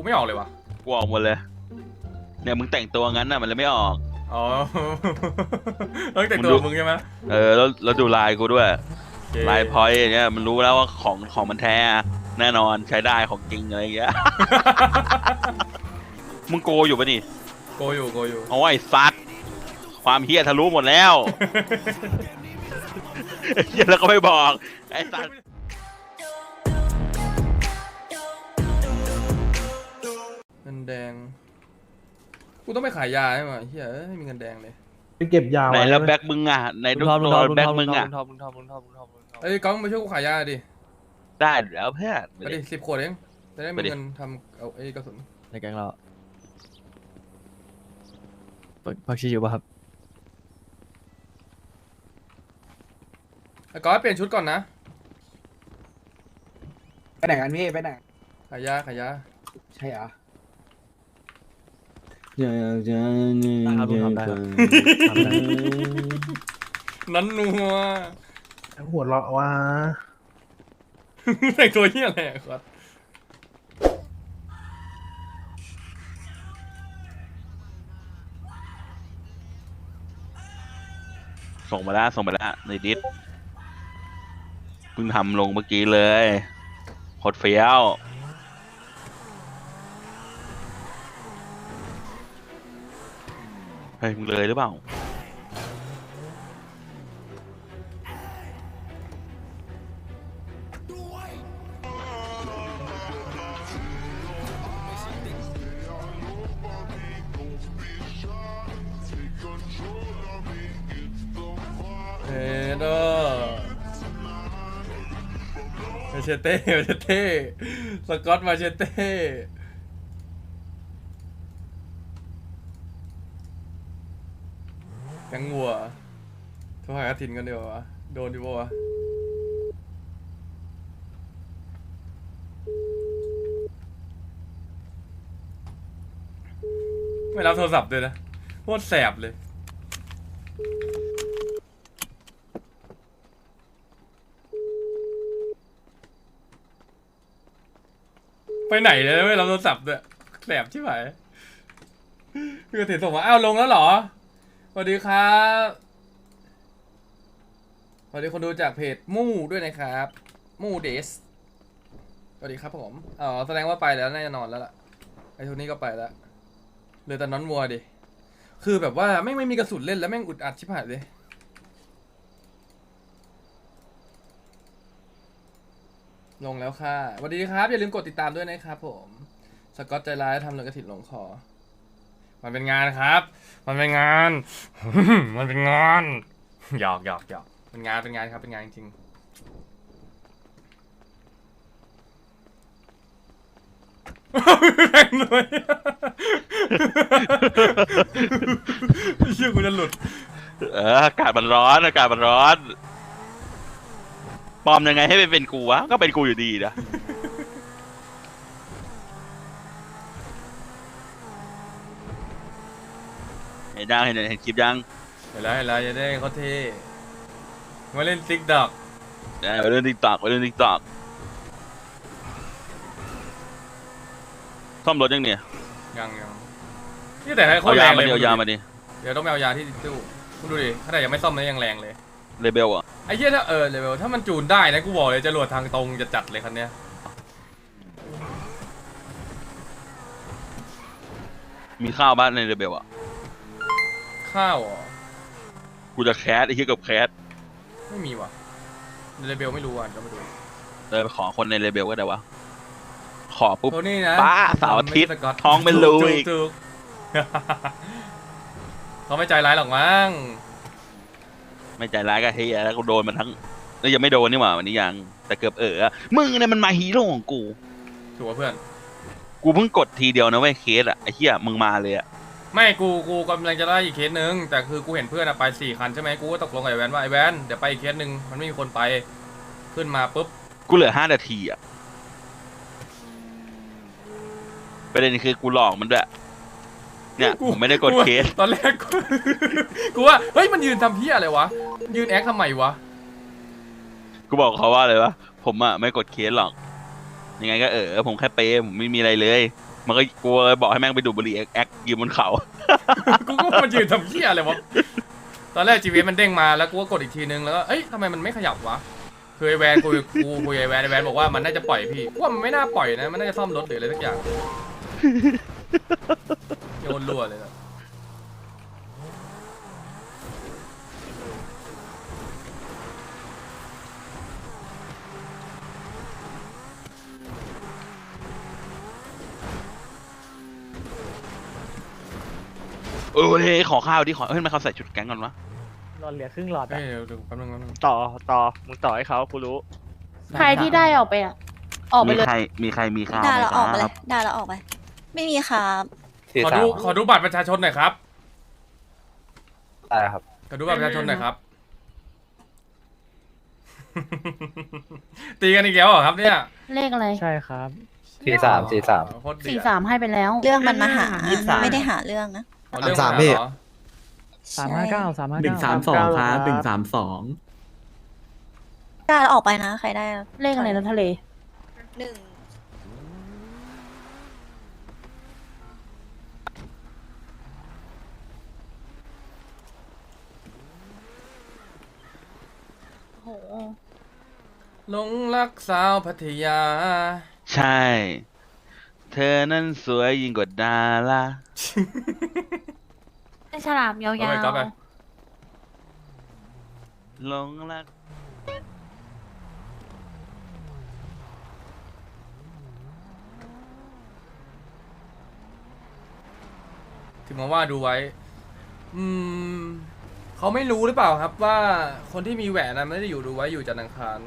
กูไม่ออกเลยวะกูออกหมดเลย เนี่ยมึงแต่งตัวงั้นน่ะมันเลยไม่ออก อ๋อต้องแต่งตัวมึงใช่ไหมเออแล้วแล้วดูลายกูด้วยโอเคลายพอยต์เนี่ยมันรู้แล้วว่าของของมันแท้แน่นอนใช้ได้ของจริงอะไรอย่างเงี้ย มึงโกอยู่ปะนี่โกอยู่โกอยู่เอาไอ้ซัดความเฮียทะลุหมดแล้วเฮียแล้วก็ไม่บอกไอ้สัตว์ กูต้องไปขายยาใช่ไหมเฮียเอ้ยไม่มีเงินแดงเลยไปเก็บยาไหนไว้แล้วไหมแบ็คมึงอะไหนลุดูงทอมลุงตัทอวมลุงแบ็ทคอมมึงอะลุงทอมลุงทอมลุงทอมลุงทอมลุงทอมเอ้ยก้องมาช่วยกูขายยาดิได้แล้วเพื่อนไปดิสิบขวดเองจะได้ไปมีดิเงินทำเอาไอ้กระสุนในแก๊งเราพักพักชีอยู่ป่ะครับไอ้ก้อยเปลี่ยนชุดก่อนนะไปไหนกันพี่ไปไหนขายยาขายยาใช่เหรอ ได้ครับลุงทำได้ครับ ทำได้นั้นนัวหัวเราะว่าแต่งตัวเฮียอะไรอะครับส่งมาแล้วส่งมาแล้วในดิสเพิ่งทำลงเมื่อกี้เลยโคตรเฟี้ยว เฮ้ยมึงเลยหรือเปล่าเฮ้ยเด้อมาเชเต้มาเชเต้ สกอตมาเชเต้ แกงวัวโทรหากระถินกันเดีกว่าวะโดนดีป่วะไม่รับโทรศัพท์ด้วยนะโคตรแสบเลย ไปไหนเลยไม่รับโทรศัพท์ด้วยแสบชิบหายพี่กระถินส่งมาอ้าวลงแล้วเหรอ สวัสดีครับสวัสดีคนดูจากเพจมู่ด้วยนะครับ มู่เดสสวัสดีครับผมอ๋อแสดงว่าไปแล้วน่าจะนอนแล้วล่ะไอ้ทุนนี้ก็ไปแล้วเหลือแต่นอนวัวดิคือแบบว่าไม่ไม่มีกระสุนเล่นแล้วแม่งอุดอัดชิบหายเลยลงแล้วค่ะสวัสดีครับ อย่าลืมกดติดตามด้วยนะครับผม สกอตใจร้ายทำเรือกระถิ่นลงคอ มันเป็นงานครับ มันเป็นงาน มันเป็นงาน หยอกหยอกหยอกเป็นงาน เป็นงานครับ เป็นงานจริงแรงหน่อยเชื่อกูจะหลุด เอออากาศมันร้อน อากาศมันร้อน ปลอมยังไงให้เป็นเป็นกูวะ ก็เป็นกูอยู่ดีนะ ห็นยังเห็นเห็นคลิปยังเห็นแล้วเห็นแล้วจะได้เขาเท่มาเล่นติ๊กดอกนะไปเล่นติ๊กตอกไปเล่นติ๊กตอกซ่อมรถยังเนี่ยยังยังนี่แต่ให้เขาเอาแรยางมาเลยดิเอายามาดิเดี๋ยวต้องไปเอายาที่ตู้คุณดูดิถ้าแต่ยังไม่ซ่อมนะยังแรงเลยเลเบลอะไอ้เหี้ยถ้าเออเลเวลถ้ามันจูนได้นะกูบอกเลยจะรวดทางตรงจะจัดเลยคันเนี้ยมีข้าวบ้านในเลเบลอะ ข้าวเหรอกูจะแคสไอ้เหี้ยกับแคสไม่มีว่ะเลเวลไม่รู้อะก็ไม่รู้เลยไปขอคนในเลเบลก็ได้วะ ขอปุ๊บ โทนี่นะป้าเสาร์อาทิตย์ไม่ใช่สก๊ตท้องเป็นรูอีกจุกเขาไม่ใจร้ายหรอกมั้งไม่ใจร้ายก็เฮียแล้วกูโดนมันทั้งแล้วยังไม่โดนนี่หว่าวันนี้ยัง แต่เกือบเออมึงเนี่ยมันมาฮีโร่ของกู ถูกป่ะเพื่อน กูเพิ่งกดทีเดียวนะเว้ยเคสอะไอ้เหี้ยมึงมาเลยอะ ไม่กูกูกำลังจะได้อีกเคสนึงแต่คือกูเห็นเพื่อนอะไปสี่คันใช่ไหมกูก็ตกลงกับไอ้แวนว่าไอ้แวนเดี๋ยวไปอีกเคสนึงมันไม่มีคนไปขึ้นมาปุ๊บกูเหลือห้านาทีอะประเด็นคือกูหลอกมันด้วยเนี่ยผมไม่ได้กดเคสตอนแรกกูกูว่าเฮ้ยมันยืนทำเพี้ยอะไรวะยืนแอคทำไมวะกูบอกเขาว่าเลยวะผมอะไม่กดเคสหรอกยังไงก็เออผมแค่เปย์ผมไม่มีอะไรเลย มันก็กลัวบอกให้แม่งไปดูดบุหรี่แอ๊กยืนบนเขา กูก็มันยืนทำเหี้ยอะไรวะ ตอนแรกจีวีมันเด้งมาแล้วกูก็กดอีกทีนึงแล้วก็เอ้ยทำไมมันไม่ขยับวะ คือไอแวนกูกูคุยไอแวนไอแวนบอกว่ามันน่าจะปล่อยพี่กูว่ามันไม่น่าปล่อยนะ มันน่าจะซ่อมรถหรืออะไรสักอย่างโยนรั่วเลยนะ เออเฮ้ยขอข้าวดิขอเฮ้ยทำไมเขาใส่ชุดแก๊งกันวะหลอดเหลือครึ่งหลอดเอ้อะยเดี๋ยวเดี๋ยวแป๊บนึงแป๊บนึงต่อต่อมึงต่อให้เขากูรู้ ใครที่ได้ออกไปอะ ออกไปมีเลย ใครมีใครมีข้าวได้ไหมแล้วคออกไปเลรัยบได้แล้วออกไป ไม่มีครับขอดูขอดูบัตรประชาชนหน่อยครับได้ครับขอดูบัตรประชาชนหน่อยครับ ตีกันอีกแล้วเหรอครับเนี่ยเลขอะไรใช่ครับ สี่สามสี่สามโคตรเดือด สี่สามให้ไปแล้ว เรื่องมันมาหายี่สิบสามไม่ได้หาเรื่องนะ เอาเรื่องสามหพี่ เหรอสามห้าเก้าสามห้าหนึ่เก้างสามสองครับหนึ่งสามสองได้แล้วออกไปนะ ใครได้เลขอะไรนะทะเล หนึ่งโห หลงรักสาวพัทยา ใช่ เธอนั้นสวยยิ่งกว่าดาราฉลามยาเอาไปก๊อฟไปวหลงรักถึงมาว่าดูไว้ อืมเขาไม่รู้หรือเปล่าครับว่าคนที่มีแหวนนะไม่ได้อยู่ดูไว้อยู่จันทร์อังคาร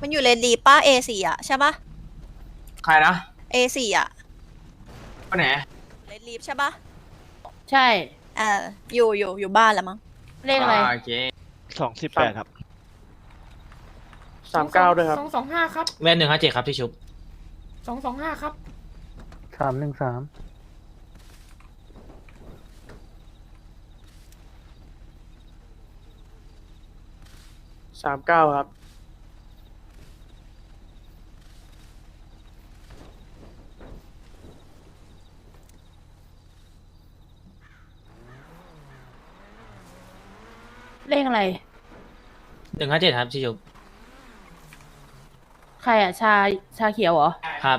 มันอยู่เลนดีป้า A4 อะใช่ปะ ใครนะ A4 อะไปไหน เลนลีฟใช่ปะใช่ เอออยู่อยู่อยู่บ้านแล้วมั้ง เลขอะไรโอเคสองสิบแปดครับสามเก้าด้วยครับสองสองห้าครับแม่หนึ่งห้าเจ็ดครับที่ชุบ สองสองห้าครับ สามหนึ่งสามสามเก้าครับ เลขอะไร หนึ่งห้าเจ็ดครับที่ชุบใครอะชาชาเขียวเหรอ ครับ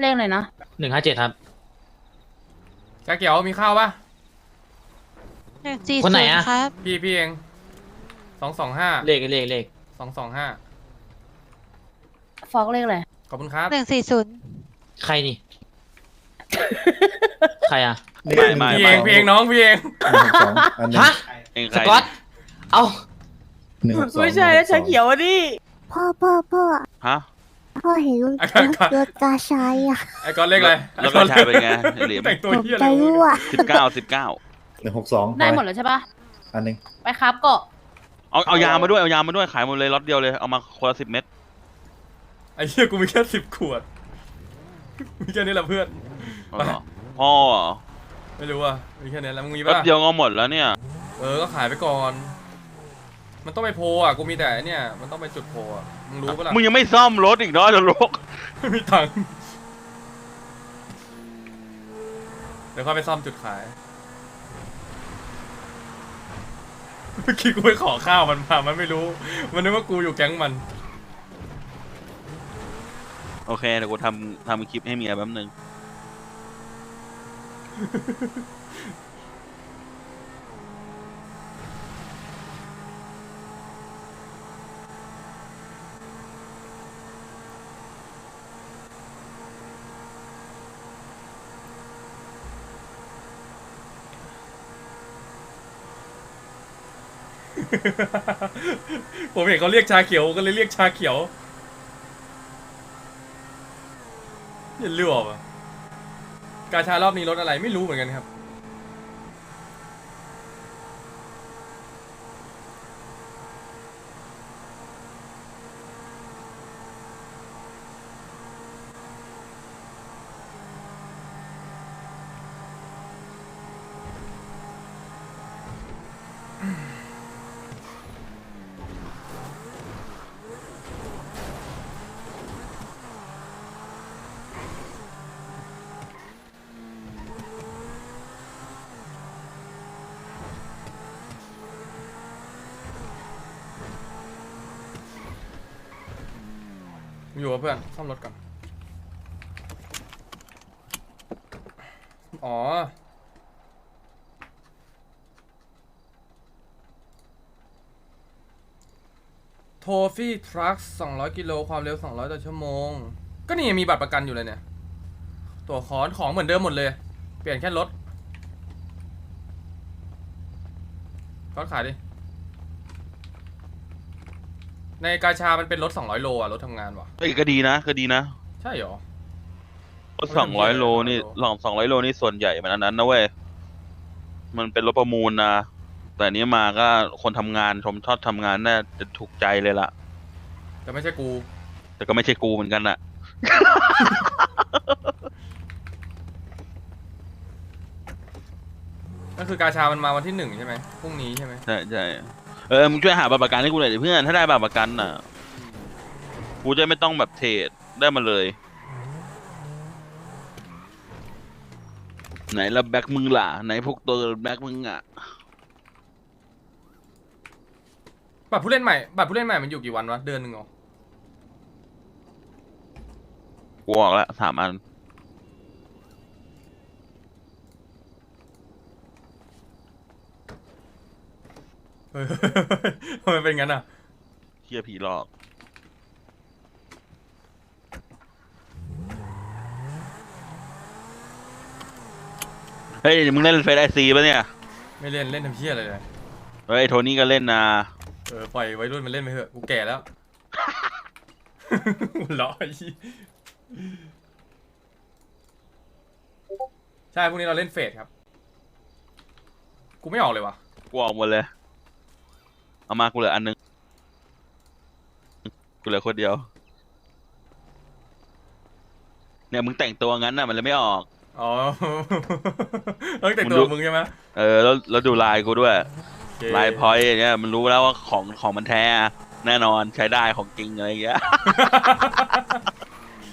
เลขอะไรนะหนึ่งห้าเจ็ดครับแกเกี่ยวมีข้าวปะคนไหนอะ ครับ พี่พี่เองสองสองห้าเลขเลขเลขสองสองห้าฟอกเลขอะไรขอบคุณครับ หนึ่งสี่ศูนย์ใครนี่ ใครอะไม่ไม่พี่เอไม่งพี่เองน้องพี่เองฮะ เองสใครกอตเอ้า ไม่ใช่แล้วชาเขียวอะดิพ่อพ่อพ่อฮะพ่อเห็นรถอะครับครับรถกาชายอะไอ้ก้อนเลขอะไรแล้วก็ชายเป็นไงเหลี่ยมแต่งตัวผมเฮียอะใจไรรั่ววะสิบเก้าสิบเก้าหนึ่งหกสองได้หมดแล้วใช่ปะอันหนึ่งไปครับเกาะเอาเอายามาด้วยเอายามาด้วยขายหมดเลยล็อตเดียวเลยเอามาคนละสิบเม็ดไอ้เหี้ยกูมีแค่สิบขวดมีแค่นี้แหละเพื่อนเอาเหรอพ่อเหรอไม่รู้อะมีแค่นี้แล้วมึงมีแป๊บปะเดียวก็หมดแล้วเนี่ย เออก็ขายไปก่อน มันต้องไปโพลอะกูมีแต่ไอ้เนี่ยมันต้องไปจุดโพลอะมึงรู้ปะล่ะมึงยังไม่ซ่อมรถอีกเนาะจะลกไม่มีตังค์เดี๋ยวค่อยไปซ่อมจุดขายเมื่อกี้กูไปขอข้าวมันมามันไม่รู้ มันนึกว่ากูอยู่แก๊งมัน โอเคเดี๋ยวกูทำทำคลิปให้เมียแป๊บนึง ผมเห็นเขาเรียกชาเขียวก็เลยเรียกชาเขียวเนี่ยเลือกอะกาชารอบนี้รถอะไรไม่รู้เหมือนกันครับ อยู่กับเพื่อนซ่อมรถก่อน อ๋อ โทฟี่ทรัค200 กิโล ความเร็ว 200 ต่อชั่วโมง ก็นี่ยมีบัตรประกันอยู่เลยเนี่ย ตัวคอนของเหมือนเดิมหมดเลย เปลี่ยนแค่รถรถขายดิ ในกาชา มันเป็นรถ 200 โลอะรถทำงานวะเอ้ยก็ดีนะก็ดีนะใช่เหรอ รถสองร้อยโลนี่หลองสองร้อยโลนี่ส่วนใหญ่มันอันนั้นนะเว้ยมันเป็นรถประมูลนะแต่อันนี้มาก็คนทำงานชมชอบทำงานน่าจะถูกใจเลยล่ะ แต่ไม่ใช่กู แต่ก็ไม่ใช่กูเหมือนกันน่ะ ก็คือกาชา มันมาวันที่หนึ่งใช่ไหมพรุ่งนี้ใช่ไหมใช่ใช่ เออ มึงช่วยหาบัตรประกันให้กูหน่อยดิเพื่อน ถ้าได้บัตรประกันน่ะ กูจะไม่ต้องแบบเทรดได้มาเลย ไหนละแบ็คมึงล่ะ ไหนพวกตัวแบ็คมึงอะ บัตรผู้เล่นใหม่ บัตรผู้เล่นใหม่มันอยู่กี่วันวะ เดือนหนึ่งเหรอ กูออกแล้วสามอัน เฮ้ย ทำไมเป็นงั้นอะ เฮียผีหลอก เฮ้ย มึงเล่นเฟซไอซีป่ะเนี่ย ไม่เล่นเล่นทำเพี้ยอะไรเลยเฮ้ย โทนี่ก็เล่นนะเออปล่อยวัยรุ่นมันเล่นไปเถอะกูแก่แล้วหัวเราะไอ้เหี้ยใช่พรุ่งนี้เราเล่นเฟสครับ กูไม่ออกเลยวะกูออกหมดเลย เอามากูเหลืออันนึง กูเหลือคนเดียว เนี่ยมึงแต่งตัวงั้นน่ะมันเลยไม่ออก อ๋อเอ้ยแต่งมึตังดูวมึงใช่ไหมเออแล้วแล้วดูลายกูด้วยโอเคลายพอยต์เนี่ยมันรู้แล้วว่าของของมันแท้อะแน่นอนใช้ได้ของจริงอะไรอย่างเงี้ย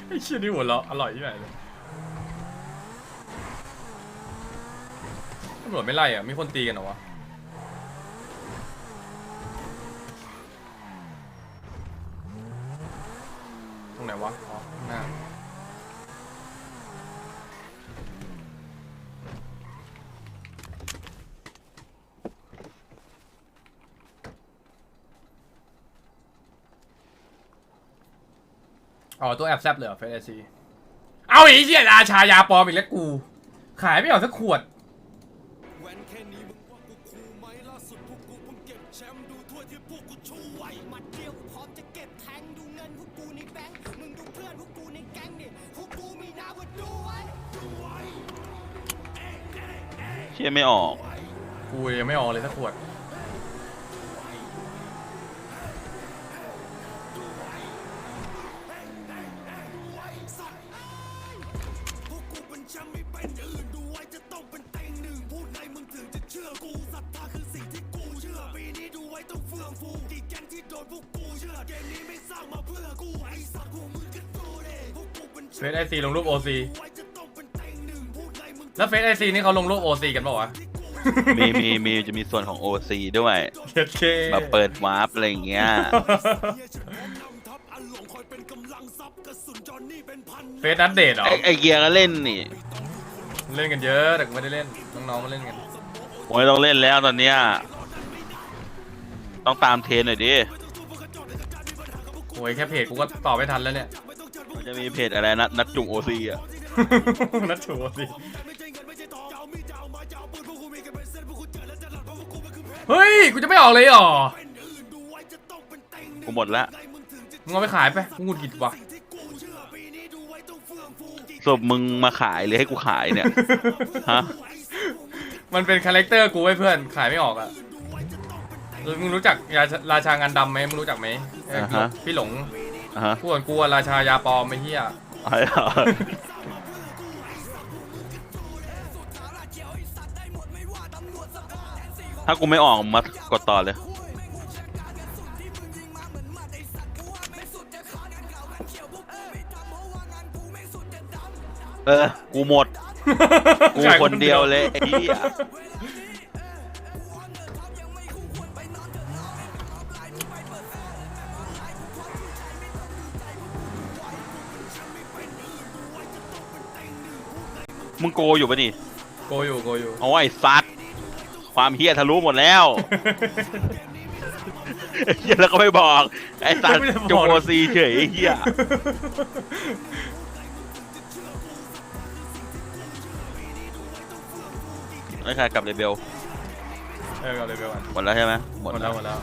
ไอ้เชี่ยนี่หัวเราะอร่อยที่ไหนเลยตำรวจไม่ไล่อะ มีคนตีกันเหรอวะ รงไหนวะอ๋อข้างหน้าอ๋อตัวแอบแซบเลยเหรอเฟสไอซีเอาอีกเหี้ยราชายาปลอมอีกแล้วกู ขายไม่ออกสักขวด เชี่ยไม่ออก กูยังไม่ออกเลยสักขวด เฟสไอซีลงรูปโอซี แล้วเฟสไอซีนี่เขาลงรูปโอซีกันเปล่าวะมีมีมีจะมีส่วนของ OC ด้วยเจ็ดเคแบบเปิดวาร์ปอะไรอย่างเงี้ยเฟสนัดเดทเหรอไอไอเกียร์ก็เล่นนี่ เล่นกันเยอะแต่กูไม่ได้เล่นน้องๆมาเล่นกันผมไม่ต้องเล่นแล้วตอนเนี้ยต้องตามเทรนหน่อยดิโอ้ยแค่เพจกูก็ตอบไม่ทันแล้วเนี่ยมันจะมีเพจอะไรนะนัดจุ่ม OC อะ นัดถูกสิ เฮ้ย กูจะไม่ออกเลยเหรอ กูหมดละมึงเอาไปขายไปกูหงุดหงิดว่ะศพมึงมาขายหรือให้กูขายเนี่ย ฮะ มันเป็นคาแรคเตอร์กูไว้เพื่อน ขายไม่ออกอะแล้วมึงรู้จักราชราชางานดำไหมมึงรู้จักไหมเอ้ยอ่าฮะ พี่หลงอะฮะกูก่อนกูอะราชายาปลอมไอ้เหี้ย อะไรเหรอ ถ้ากูไม่ออกมากดต่อเลย เออ กูหมด กูคนเดียวเลยไอ้เียมึงโกอยู่ปะนี่โกอยู่โกอยู่ เอาไอ้ซัด ความเฮี้ยทะลุหมดแล้วเฮียแล้วก็ไม่บอก ไอ้สัตว์ไม่ได้บอกจงโอซีเฉยไอ้เฮียไอ้ใครกลับเรเบลเออเอาเลยไปก่อนหมดแล้วใช่ไหม หมดแล้วหมดแล้ว